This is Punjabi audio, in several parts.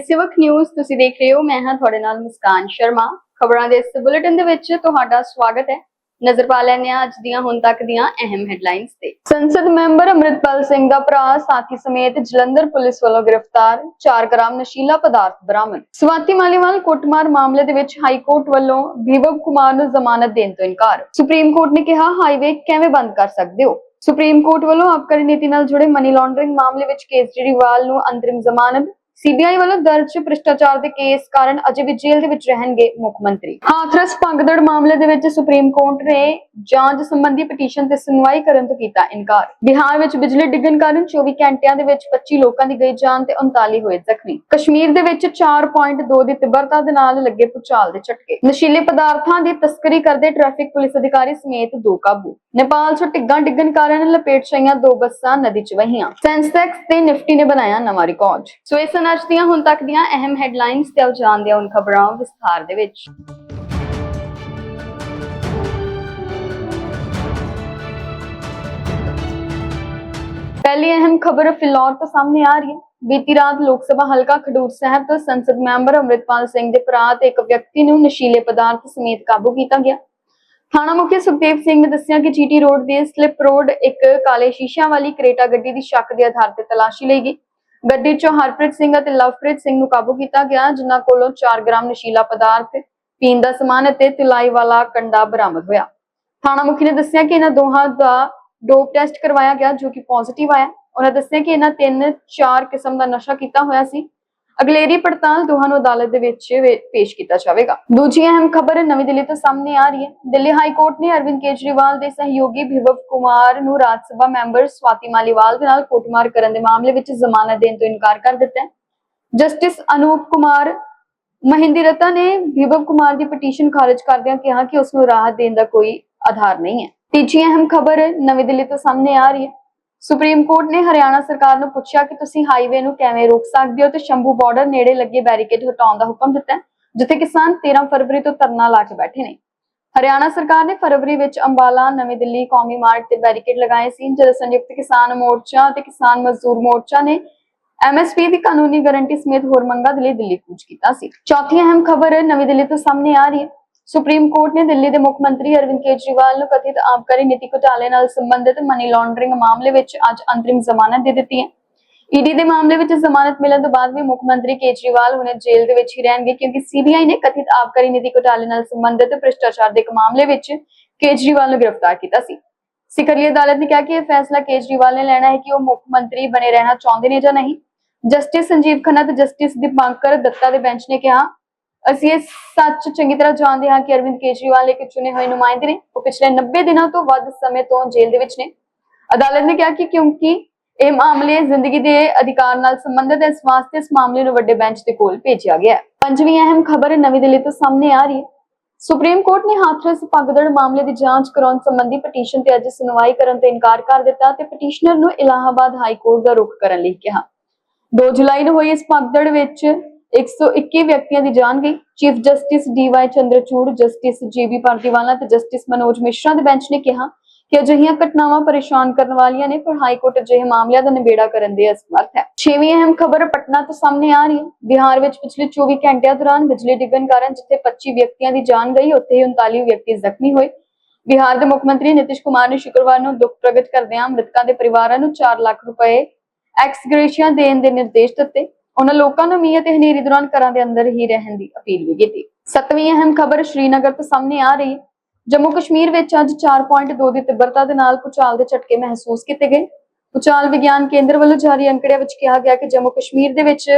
ਸਿਵਕ ਨਿਊਜ਼ ਤੁਸੀਂ ਦੇਖ ਰਹੇ ਹੋ। ਮੈਂ ਹਾਂ ਤੁਹਾਡੇ ਨਾਲ ਮੁਸਕਾਨ ਸ਼ਰਮਾ। ਖਬਰਾਂ ਦੇ ਇਸ ਬੁਲੇਟਿਨ ਦੇ ਵਿੱਚ ਤੁਹਾਡਾ ਸਵਾਗਤ ਹੈ। ਨਜ਼ਰ ਪਾ ਲੈਂਦੇ ਹਾਂ ਅੱਜ ਦੀਆਂ, ਹੁਣ ਤੱਕ ਦੀਆਂ ਅਹਿਮ ਹੈਡਲਾਈਨਸ ਤੇ। ਸੰਸਦ ਮੈਂਬਰ ਅੰਮ੍ਰਿਤਪਾਲ ਸਿੰਘ ਦਾ ਭਰਾ, ਸਾਥੀ ਸਮੇਤ ਜਲੰਧਰ ਪੁਲਿਸ ਵੱਲੋਂ ਗ੍ਰਿਫਤਾਰ 4 ਗ੍ਰਾਮ ਨਸ਼ੀਲਾ ਪਦਾਰਥ ਬਰਾਮਦ। ਸਵਾਤੀ ਮਾਲੀਵਾਲ ਕੁੱਟਮਾਰ ਮਾਮਲੇ ਦੇ ਵਿੱਚ ਹਾਈ ਕੋਰਟ ਵੱਲੋਂ ਵਿਵਵ ਕੁਮਾਰ ਨੂੰ ਜ਼ਮਾਨਤ ਦੇਣ ਤੋਂ ਇਨਕਾਰ। ਸੁਪਰੀਮ ਕੋਰਟ ਨੇ ਕਿਹਾ, ਹਾਈਵੇ ਕਿਵੇਂ ਬੰਦ ਕਰ ਸਕਦੇ ਹੋ? ਸੁਪਰੀਮ ਕੋਰਟ ਵੱਲੋਂ ਆਬਕਾਰੀ ਨੀਤੀ ਨਾਲ ਜੁੜੇ ਮਨੀ ਲਾਂਡਰਿੰਗ ਮਾਮਲੇ ਵਿੱਚ ਕੇਜਰੀਵਾਲ ਨੂੰ ਅੰਤਰਿਮ ਜ਼ਮਾਨਤ ਸੀਬੀਆਈ ਵੱਲੋਂ ਦਰਜ ਭ੍ਰਿਸ਼ਟਾਚਾਰ ਦੇ ਕੇਸ ਕਾਰਨ ਅਜੇ ਵੀ ਜੇਲ੍ਹ ਦੇ ਵਿੱਚ ਰਹਿਣਗੇ ਮੁੱਖ ਮੰਤਰੀ। ਹਾਥਰਸ ਭੰਗਦੜ ਮਾਮਲੇ ਦੇ ਵਿੱਚ ਸੁਪਰੀਮ ਕੋਰਟ ਨੇ ਜਾਂਚ ਸੰਬੰਧੀ ਪਟੀਸ਼ਨ ਤੇ ਸੁਣਵਾਈ ਕਰਨ ਤੋਂ ਕੀਤਾ ਇਨਕਾਰ। ਬਿਹਾਰ ਵਿੱਚ ਬਿਜਲੀ ਡਿੱਗਣ ਕਾਰਨ 24 ਘੰਟਿਆਂ ਦੇ ਵਿੱਚ 25 ਲੋਕਾਂ ਦੀ ਗਈ ਜਾਨ ਤੇ 39 ਹੋਏ ਜ਼ਖਮੀ। ਕਸ਼ਮੀਰ ਦੇ ਵਿੱਚ 4.2 ਦੀ ਤੀਬਰਤਾ ਦੇ ਨਾਲ ਲੱਗੇ ਭੂਚਾਲ ਦੇ ਝਟਕੇ। ਨਸ਼ੀਲੇ ਪਦਾਰਥਾਂ ਦੀ ਤਸਕਰੀ ਕਰਦੇ ਟ੍ਰੈਫਿਕ ਪੁਲਿਸ ਅਧਿਕਾਰੀ ਸਮੇਤ ਦੋ ਕਾਬੂ। ਨੇਪਾਲ 'ਚ ਟਿੱਗਾਂ ਡਿੱਗਣ ਕਾਰਨ ਲਪੇਟ 'ਚ ਆਈਆਂ ਦੋ ਬੱਸਾਂ ਨਦੀ 'ਚ ਵਹੀਆਂ। ਸੈਂਸੈਕਸ ਤੇ ਨਿਫਟੀ ਨੇ ਬਣਾਇਆ ਨਵਾਂ ਰਿਕਾਰਡ। ਸੋ ਇਹ ਸਨ ਅੱਜ ਦੀਆਂ ਹੁਣ ਤੱਕ ਦੀਆਂ ਅਹਿਮ ਹੈਡਲਾਈਨਸ ਤੇ ਆਓ ਜਾਣਦੇ ਹਾਂ ਹੁਣ ਖਬਰਾਂ ਵਿਸਥਾਰ ਦੇ ਵਿੱਚ। ਪਹਿਲੀ ਅਹਿਮ ਖਬਰ ਫਿਲੌਰ ਤੋਂ ਸਾਹਮਣੇ ਆ ਰਹੀ ਹੈ। ਬੀਤੀ ਰਾਤ ਲੋਕ ਸਭਾ ਹਲਕਾ ਖਡੂਰ ਸਾਹਿਬ ਤੋਂ ਸੰਸਦ ਮੈਂਬਰ ਅੰਮ੍ਰਿਤਪਾਲ ਸਿੰਘ ਦੇ ਭਰਾ ਤੇ ਇੱਕ ਵਿਅਕਤੀ ਨੂੰ ਨਸ਼ੀਲੇ ਪਦਾਰਥ ਸਮੇਤ ਕਾਬੂ ਕੀਤਾ ਗਿਆ। ਥਾਣਾ ਮੁਖੀ ਸੁਖਦੇਵ ਸਿੰਘ ਨੇ ਦੱਸਿਆ ਕਿ ਜੀਟੀ ਰੋਡ ਦੇ ਸਲਿਪ ਰੋਡ ਇੱਕ ਕਾਲੇ ਸ਼ੀਸ਼ਿਆਂ ਵਾਲੀ ਕਰੇਟਾ ਗੱਡੀ ਦੀ ਸ਼ੱਕ ਦੇ ਆਧਾਰ ਤੇ ਤਲਾਸ਼ੀ ਲਈ ਗਈ। ਗੱਡੀ 'ਚੋਂ ਹਰਪ੍ਰੀਤ ਸਿੰਘ ਅਤੇ ਲਵਪ੍ਰੀਤ ਸਿੰਘ ਨੂੰ ਕਾਬੂ ਕੀਤਾ ਗਿਆ, ਜਿਨ੍ਹਾਂ ਕੋਲੋਂ 4 ਗ੍ਰਾਮ ਨਸ਼ੀਲਾ ਪਦਾਰਥ, ਪੀਣ ਦਾ ਸਮਾਨ ਅਤੇ ਤੁਲਾਈ ਵਾਲਾ ਕੰਡਾ ਬਰਾਮਦ ਹੋਇਆ। ਥਾਣਾ ਮੁਖੀ ਨੇ ਦੱਸਿਆ ਕਿ ਇਹਨਾਂ ਦੋਹਾਂ ਦਾ ਡੋਪ ਟੈਸਟ ਕਰਵਾਇਆ ਗਿਆ, ਜੋ ਕਿ ਪੋਜ਼ਿਟਿਵ ਆਇਆ। ਉਹਨਾਂ ਦੱਸਿਆ ਕਿ ਇਹਨਾਂ ਤਿੰਨ ਚਾਰ ਕਿਸਮ ਦਾ ਨਸ਼ਾ ਕੀਤਾ ਹੋਇਆ ਸੀ। ਅਗਲੇਰੀ ਪੜਤਾਲ ਦੋਹਾਂ ਨੂੰ ਅਦਾਲਤ ਦੇ ਵਿੱਚ ਪੇਸ਼ ਕੀਤਾ ਜਾਵੇਗਾ। ਦੂਜੀ ਅਹਿਮ ਖਬਰ ਨਵੀਂ ਦਿੱਲੀ ਤੋਂ ਸਾਹਮਣੇ ਆ ਰਹੀ ਹੈ। ਦਿੱਲੀ ਹਾਈ ਕੋਰਟ ਨੇ ਅਰਵਿੰਦ ਕੇਜਰੀਵਾਲ ਦੇ ਸਹਿਯੋਗੀ ਵਿਭਵ ਕੁਮਾਰ ਨੂੰ ਰਾਜ ਸਭਾ ਮੈਂਬਰ ਸਵਾਤੀ ਮਾਲੀਵਾਲ ਦੇ ਨਾਲ ਕੁੱਟਮਾਰ ਕਰਨ ਦੇ ਮਾਮਲੇ ਵਿੱਚ ਜ਼ਮਾਨਤ ਦੇਣ ਤੋਂ ਇਨਕਾਰ ਕਰ ਦਿੱਤਾ ਹੈ। ਜਸਟਿਸ ਅਨੂਪ ਕੁਮਾਰ ਮਹਿੰਦਰਤਾ ਨੇ ਵਿਭਵ ਕੁਮਾਰ ਦੀ ਪਟੀਸ਼ਨ ਖਾਰਜ ਕਰਦਿਆਂ ਕਿਹਾ ਕਿ ਉਸ ਨੂੰ ਰਾਹਤ ਦੇਣ ਦਾ ਕੋਈ ਆਧਾਰ ਨਹੀਂ ਹੈ। ਤੀਜੀ ਅਹਿਮ ਖਬਰ ਨਵੀਂ ਦਿੱਲੀ ਤੋਂ ਸਾਹਮਣੇ ਆ ਰਹੀ ਹੈ। ਸੁਪਰੀਮ ਕੋਰਟ ਨੇ ਹਰਿਆਣਾ ਸਰਕਾਰ ਨੂੰ ਪੁੱਛਿਆ ਕਿ ਤੁਸੀਂ ਹਾਈਵੇ ਨੂੰ ਕਿਵੇਂ ਰੋਕ ਸਕਦੇ ਹੋ ਤੇ ਸ਼ੰਭੂ ਬਾਰਡਰ ਨੇੜੇ ਲੱਗੇ ਬੈਰੀਕੇਡ ਹਟਾਉਣ ਦਾ ਹੁਕਮ ਦਿੱਤਾ ਜਿੱਥੇ ਕਿਸਾਨ 13 ਫਰਵਰੀ ਤੋਂ ਧਰਨਾ ਲਾ ਕੇ ਬੈਠੇ ਨੇ। ਹਰਿਆਣਾ ਸਰਕਾਰ ਨੇ ਫਰਵਰੀ ਵਿੱਚ ਅੰਬਾਲਾ, ਨਵੀਂ ਦਿੱਲੀ, ਕੌਮੀ ਮਾਰਗ ਤੇ ਬੈਰੀਕੇਡ ਲਗਾਏ ਸੀ, ਜਦੋਂ ਸੰਯੁਕਤ ਕਿਸਾਨ ਮੋਰਚਾ ਤੇ ਕਿਸਾਨ ਮਜ਼ਦੂਰ ਮੋਰਚਾ ਨੇ ਐਮਐਸਪੀ ਦੀ ਕਾਨੂੰਨੀ ਗਾਰੰਟੀ ਸਮੇਤ ਹੋਰ ਮੰਗਾਂ ਦੇ ਲਈ ਦਿੱਲੀ ਕੂਚ ਕੀਤਾ ਸੀ। ਚੌਥੀ ਅਹਿਮ ਖਬਰ ਨਵੀਂ ਦਿੱਲੀ ਤੋਂ ਸਾਹਮਣੇ ਆ ਰਹੀ ਹੈ। ਸੁਪਰੀਮ ਕੋਰਟ ਨੇ ਦਿੱਲੀ ਦੇ ਮੁੱਖ ਮੰਤਰੀ ਅਰਵਿੰਦ ਕੇਜਰੀਵਾਲ ਨੂੰ ਕਥਿਤ ਆਬਕਾਰੀ ਨੀਤੀ ਘੁਟਾਲੇ ਨਾਲ ਸੰਬੰਧਿਤ ਮਨੀ ਲਾਂਡਰਿੰਗ ਮਾਮਲੇ ਵਿੱਚ ਅੱਜ ਅੰਤਰਿਮ ਜ਼ਮਾਨਤ ਦੇ ਦਿੱਤੀ ਹੈ। ਈਡੀ ਦੇ ਮਾਮਲੇ ਵਿੱਚ ਜ਼ਮਾਨਤ ਮਿਲਣ ਤੋਂ ਬਾਅਦ ਵੀ ਮੁੱਖ ਮੰਤਰੀ ਕੇਜਰੀਵਾਲ ਹੁਣੇ ਜੇਲ੍ਹ ਦੇ ਵਿੱਚ ਹੀ ਰਹਿਣਗੇ ਕਿਉਂਕਿ ਸੀਬੀਆਈ ਨੇ ਕਥਿਤ ਆਬਕਾਰੀ ਨੀਤੀ ਘੁਟਾਲੇ ਨਾਲ ਸੰਬੰਧਿਤ ਭ੍ਰਿਸ਼ਟਾਚਾਰ ਦੇ ਇੱਕ ਮਾਮਲੇ ਵਿੱਚ ਕੇਜਰੀਵਾਲ ਨੂੰ ਗ੍ਰਿਫਤਾਰ ਕੀਤਾ ਸੀ। ਸਿਕਰਲੀ ਅਦਾਲਤ ਨੇ ਕਿਹਾ ਕਿ ਇਹ ਫੈਸਲਾ ਕੇਜਰੀਵਾਲ ਨੇ ਲੈਣਾ ਹੈ ਕਿ ਉਹ ਮੁੱਖ ਮੰਤਰੀ ਬਣੇ ਰਹਿਣਾ ਚਾਹੁੰਦੇ ਨੇ ਜਾਂ ਨਹੀਂ। ਜਸਟਿਸ ਸੰਜੀਵ ਖੰਨਾ ਤੇ ਜਸਟਿਸ ਦੀਪਾਂਕਰ ਦੱਤਾ ਦੇ ਬੈਂਚ ਨੇ ਕਿਹਾ ਅਸੀਂ ਇਹ ਸੱਚ ਚੰਗੀ ਤਰ੍ਹਾਂ ਜਾਣਦੇ ਹਾਂ ਕਿ ਅਰਵਿੰਦ ਕੇਜਰੀਵਾਲ ਇੱਕ ਚੁਣੇ ਹੋਏ ਨੁਮਾਇੰਦੇ ਨੇ, ਉਹ ਪਿਛਲੇ 90 ਦਿਨਾਂ ਤੋਂ ਵੱਧ ਸਮੇਂ ਤੋਂ ਜੇਲ੍ਹ ਦੇ ਵਿੱਚ ਨੇ। ਅਦਾਲਤ ਨੇ ਕਿਹਾ ਕਿ ਕਿਉਂਕਿ ਇਹ ਮਾਮਲੇ ਜ਼ਿੰਦਗੀ ਦੇ ਅਧਿਕਾਰ ਨਾਲ ਸੰਬੰਧਿਤ ਇਸ ਵਾਸਤੇ ਇਸ ਮਾਮਲੇ ਨੂੰ ਵੱਡੇ ਬੈਂਚ ਦੇ ਕੋਲ ਭੇਜਿਆ ਗਿਆ ਹੈ। ਪੰਜਵੀਂ ਅਹਿਮ ਖਬਰ ਨਵੀਂ ਦਿੱਲੀ ਤੋਂ ਸਾਹਮਣੇ ਆ ਰਹੀ ਹੈ। ਸੁਪਰੀਮ ਕੋਰਟ ਨੇ ਹਾਥਰਸ ਭਗਦੜ ਮਾਮਲੇ ਦੀ ਜਾਂਚ ਕਰਾਉਣ ਸੰਬੰਧੀ ਪਟੀਸ਼ਨ ਤੇ ਅੱਜ ਸੁਣਵਾਈ ਕਰਨ ਤੋਂ ਇਨਕਾਰ ਕਰ ਦਿੱਤਾ ਤੇ ਪਟੀਸ਼ਨਰ ਨੂੰ ਇਲਾਹਾਬਾਦ ਹਾਈ ਕੋਰਟ ਦਾ ਰੁਖ ਕਰਨ ਲਈ ਕਿਹਾ। 2 ਜੁਲਾਈ ਨੂੰ ਹੋਈ ਇਸ ਭਗਦੜ ਵਿੱਚ 121 ਵਿਅਕਤੀਆਂ ਦੀ ਜਾਨ ਗਈ। Chief justice DY Chandrachud, justice JB Pardiwala ਤੇ ਜਸਟਿਸ ਮਨੋਜ ਮਿਸ਼ਰਾ ਦੇ ਬੈਂਚ ਨੇ ਕਿਹਾ ਕਿ ਅਜਿਹੀਆਂ ਘਟਨਾਵਾਂ ਪਰੇਸ਼ਾਨ ਕਰਨ ਵਾਲੀਆਂ ਨੇ, ਪਰ ਹਾਈ ਕੋਰਟ ਅਜਿਹੇ ਮਾਮਲਿਆਂ ਦਾ ਨਿਬੇੜਾ ਕਰਨ ਦੇ ਅਸਮਰਥ ਹੈ। ਛੇਵੀਂ ਅਹਿਮ ਖਬਰ ਪਟਨਾ ਤੋਂ ਸਾਹਮਣੇ ਆ ਰਹੀ ਹੈ। ਬਿਹਾਰ ਵਿੱਚ ਪਿਛਲੇ 24 ਘੰਟਿਆਂ ਦੌਰਾਨ ਬਿਜਲੀ ਡਿੱਗਣ ਕਾਰਨ ਜਿੱਥੇ 25 ਵਿਅਕਤੀਆਂ ਦੀ ਜਾਨ ਗਈ, ਉੱਥੇ ਹੀ 39 ਵਿਅਕਤੀ ਜ਼ਖਮੀ ਹੋਏ। ਬਿਹਾਰ ਦੇ ਮੁੱਖ ਮੰਤਰੀ ਨਿਤਿਸ਼ ਕੁਮਾਰ ਨੇ ਸ਼ੁੱਕਰਵਾਰ ਨੂੰ ਦੁੱਖ ਪ੍ਰਗਟ ਕਰਦਿਆਂ ਮ੍ਰਿਤਕਾਂ ਦੇ ਪਰਿਵਾਰਾਂ ਨੂੰ 4 ਲੱਖ ਰੁਪਏ ਐਕਸ ਗ੍ਰੇਸ਼ੀਆ ਦੇਣ ਦੇ ਨਿਰਦੇਸ਼ ਦਿੱਤੇ। ਉਹਨਾਂ ਲੋਕਾਂ ਨੂੰ ਮੀਂਹ ਅਤੇ ਹਨੇਰੀ ਦੌਰਾਨ ਘਰਾਂ ਦੇ ਅੰਦਰ ਹੀ ਰਹਿਣ ਦੀ ਅਪੀਲ ਵੀ ਕੀਤੀ। ਸੱਤਵੀਂ ਅਹਿਮ ਖਬਰ ਸ਼੍ਰੀਨਗਰ ਤੋਂ ਸਾਹਮਣੇ ਆ ਰਹੀ। ਜੰਮੂ ਕਸ਼ਮੀਰ ਵਿੱਚ ਅੱਜ 4.2 ਦੀ ਤੀਬਰਤਾ ਦੇ ਨਾਲ ਭੂਚਾਲ ਦੇ ਝਟਕੇ ਮਹਿਸੂਸ ਕੀਤੇ ਗਏ। ਭੂਚਾਲ ਵਿਗਿਆਨ ਕੇਂਦਰ ਵੱਲੋਂ ਜਾਰੀ ਅੰਕੜਿਆਂ ਵਿੱਚ ਕਿਹਾ ਗਿਆ ਕਿ ਜੰਮੂ ਕਸ਼ਮੀਰ ਦੇ ਵਿੱਚ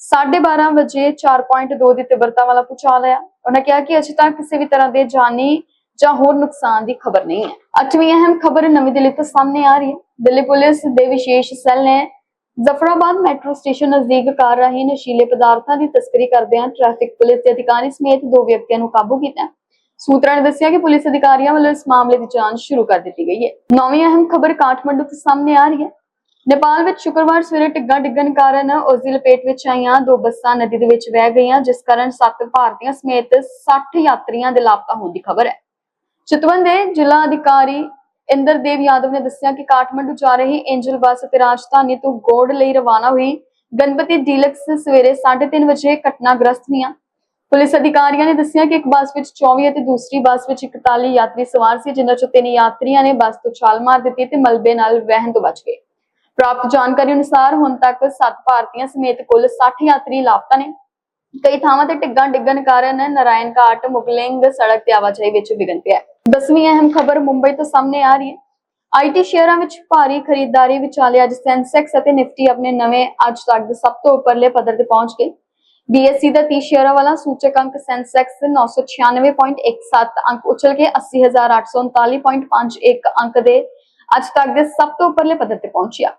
12:30 ਵਜੇ 4.2 ਦੀ ਤੀਬਰਤਾ ਵਾਲਾ ਭੂਚਾਲ ਆਇਆ। ਉਹਨਾਂ ਕਿਹਾ ਕਿ ਅਜੇ ਤੱਕ ਕਿਸੇ ਵੀ ਤਰ੍ਹਾਂ ਦੇ ਜਾਨੀ ਜਾਂ ਹੋਰ ਨੁਕਸਾਨ ਦੀ ਖਬਰ ਨਹੀਂ ਹੈ। ਅੱਠਵੀਂ ਅਹਿਮ ਖਬਰ ਨਵੀਂ ਦਿੱਲੀ ਤੋਂ ਸਾਹਮਣੇ ਆ ਰਹੀ ਹੈ। ਦਿੱਲੀ ਪੁਲਿਸ ਦੇ ਵਿਸ਼ੇਸ਼ ਸੈੱਲ ਨੇ ਜ਼ਫਰਾਬਾਦ ਮੈਟਰੋ ਸਟੇਸ਼ਨ ਨਜ਼ਦੀਕ ਕਾਰ ਰਾਹੀਂ ਨਸ਼ੀਲੇ ਪਦਾਰਥਾਂ ਦੀ ਤਸਕਰੀ ਕਰਦਿਆਂ ਟ੍ਰੈਫਿਕ ਪੁਲਿਸ ਦੇ ਅਧਿਕਾਰੀ ਸਮੇਤ ਦੋ ਵਿਅਕਤੀਆਂ ਨੂੰ ਕਾਬੂ ਕੀਤਾ। ਸੂਤਰਾਂ ਨੇ ਦੱਸਿਆ ਕਿ ਪੁਲਿਸ ਅਧਿਕਾਰੀਆਂ ਵੱਲੋਂ ਇਸ ਮਾਮਲੇ ਦੀ ਜਾਂਚ ਸ਼ੁਰੂ ਕਰ ਦਿੱਤੀ ਗਈ ਹੈ। ਨੌਵੀਂ ਅਹਿਮ ਖਬਰ ਕਾਠਮੰਡੂ ਤੋਂ ਸਾਹਮਣੇ ਆ ਰਹੀ ਹੈ। ਨੇਪਾਲ ਵਿੱਚ ਸ਼ੁੱਕਰਵਾਰ ਸਵੇਰੇ ਟਿੱਗਾ ਡਿੱਗਣ ਕਾਰਨ ਉਸ ਦੀ ਲਪੇਟ ਵਿੱਚ ਆਈਆਂ ਦੋ ਬੱਸਾਂ ਨਦੀ ਦੇ ਵਿੱਚ ਵਹਿ ਗਈਆਂ, ਜਿਸ ਕਾਰਨ ਸੱਤ ਭਾਰਤੀਆਂ ਸਮੇਤ 60 ਯਾਤਰੀਆਂ ਦੇ ਲਾਪਤਾ ਹੋਣ ਦੀ ਖਬਰ ਹੈ। ਚਿਤਵਨ ਦੇ ਜ਼ਿਲ੍ਹਾ ਅਧਿਕਾਰੀ ਇੰਦਰਦੇਵ ਯਾਦਵ ਨੇ ਦੱਸਿਆ ਕਿ ਕਾਠਮੰਡੂ ਜਾ ਰਹੀ ਐਂਜਲ ਬੱਸ ਤੇ ਰਾਜਧਾਨੀ ਤੋਂ ਗੋੜ ਲਈ ਰਵਾਨਾ ਹੋਈ ਗਣਪਤੀ ਡੀਲਕਸ ਸਵੇਰੇ 3:30 ਵਜੇ ਘਟਨਾਗ੍ਰਸਤ ਹੋਈਆਂ। ਪੁਲਿਸ ਅਧਿਕਾਰੀਆਂ ਨੇ ਦੱਸਿਆ ਕਿ ਇੱਕ ਬੱਸ ਵਿੱਚ 24 ਅਤੇ ਦੂਸਰੀ ਬੱਸ ਵਿੱਚ 41 ਯਾਤਰੀ ਸਵਾਰ ਸੀ, ਜਿਨ੍ਹਾਂ ਚੋਂ ਤਿੰਨ ਯਾਤਰੀਆਂ ਨੇ ਬੱਸ ਤੋਂ ਛਾਲ ਮਾਰ ਦਿੱਤੀ ਤੇ ਮਲਬੇ ਨਾਲ ਵਹਿਣ ਤੋਂ ਬਚ ਗਏ। ਪ੍ਰਾਪਤ ਜਾਣਕਾਰੀ ਅਨੁਸਾਰ ਹੁਣ ਤੱਕ 7 ਭਾਰਤੀਆਂ ਸਮੇਤ ਕੁੱਲ 60 ਯਾਤਰੀ ਲਾਪਤਾ ਨੇ। ਕਈ ਥਾਵਾਂ ਤੇ ਟਿੱਗਾਂ ਡਿੱਗਣ ਕਾਰਨ ਨਾਰਾਇਣ ਘਾਟ, ਮੁਗਲਿੰਗ ਸੜਕ ਤੇ ਆਵਾਜਾਈ ਵਿੱਚ ਵਿਘਨ ਪਿਆ ਹੈ। ਦਸਵੀਂ ਅਹਿਮ ਖਬਰ ਮੁੰਬਈ ਤੋਂ ਸਾਹਮਣੇ ਆ ਰਹੀ ਹੈ। ਆਈਟੀ ਸ਼ੇਅਰਾਂ ਵਿੱਚ ਭਾਰੀ ਖਰੀਦਦਾਰੀ ਵਿਚਾਲੇ ਅੱਜ ਸੈਂਸੈਕਸ ਅਤੇ ਨਿਫਟੀ ਆਪਣੇ ਨਵੇਂ ਅੱਜ ਤੱਕ ਦੇ ਸਭ ਤੋਂ ਉੱਪਰਲੇ ਪੱਧਰ ਤੇ ਪਹੁੰਚ ਗਏ। BSE ਦਾ 30 ਸ਼ੇਅਰਾਂ ਵਾਲਾ ਸੂਚਕ ਅੰਕ ਸੈਂਸੈਕਸ 996.17 ਅੰਕ ਉਛਲ ਕੇ 80839.51 ਅੰਕ ਦੇ ਅੱਜ ਤੱਕ ਦੇ ਸਭ ਤੋਂ ਉੱਪਰਲੇ ਪੱਧਰ ਤੇ ਪਹੁੰਚਿਆ।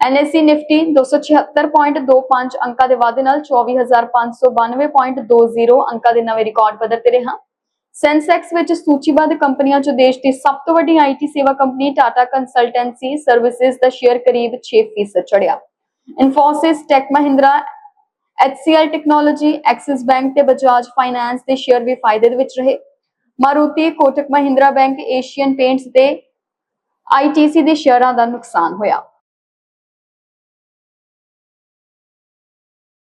NSE ਨਿਫਟੀ 276.25 ਅੰਕਾਂ ਦੇ ਵਾਧੇ ਨਾਲ 24592.20 ਅੰਕਾਂ ਦੇ ਨਵੇਂ ਰਿਕਾਰਡ ਪੱਧਰ ਤੇ ਰਿਹਾ। ਸੈਂਸੈਕਸ ਵਿੱਚ ਸੂਚੀਬੱਧ ਕੰਪਨੀਆਂ 'ਚ ਦੇਸ਼ ਦੀ ਸਭ ਤੋਂ ਵੱਡੀ ਆਈਟੀ ਸੇਵਾ ਕੰਪਨੀ ਟਾਟਾ ਕੰਸਲਟੈਂਸੀ ਸਰਵਿਸਿਜ਼ ਦਾ ਸ਼ੇਅਰ ਕਰੀਬ 6% ਚੜਿਆ। Infosys, tech Mahindra HCL technology, Axis bank ਤੇ ਬਜਾਜ ਫਾਈਨੈਂਸ ਦੇ ਸ਼ੇਅਰ ਵੀ ਫਾਇਦੇ ਦੇ ਵਿੱਚ ਰਹੇ। Maruti, Kotak Mahindra bank, Asian paints ਤੇ ITC ਦੇ ਸ਼ੇਅਰਾਂ ਦਾ ਨੁਕਸਾਨ ਹੋਇਆ।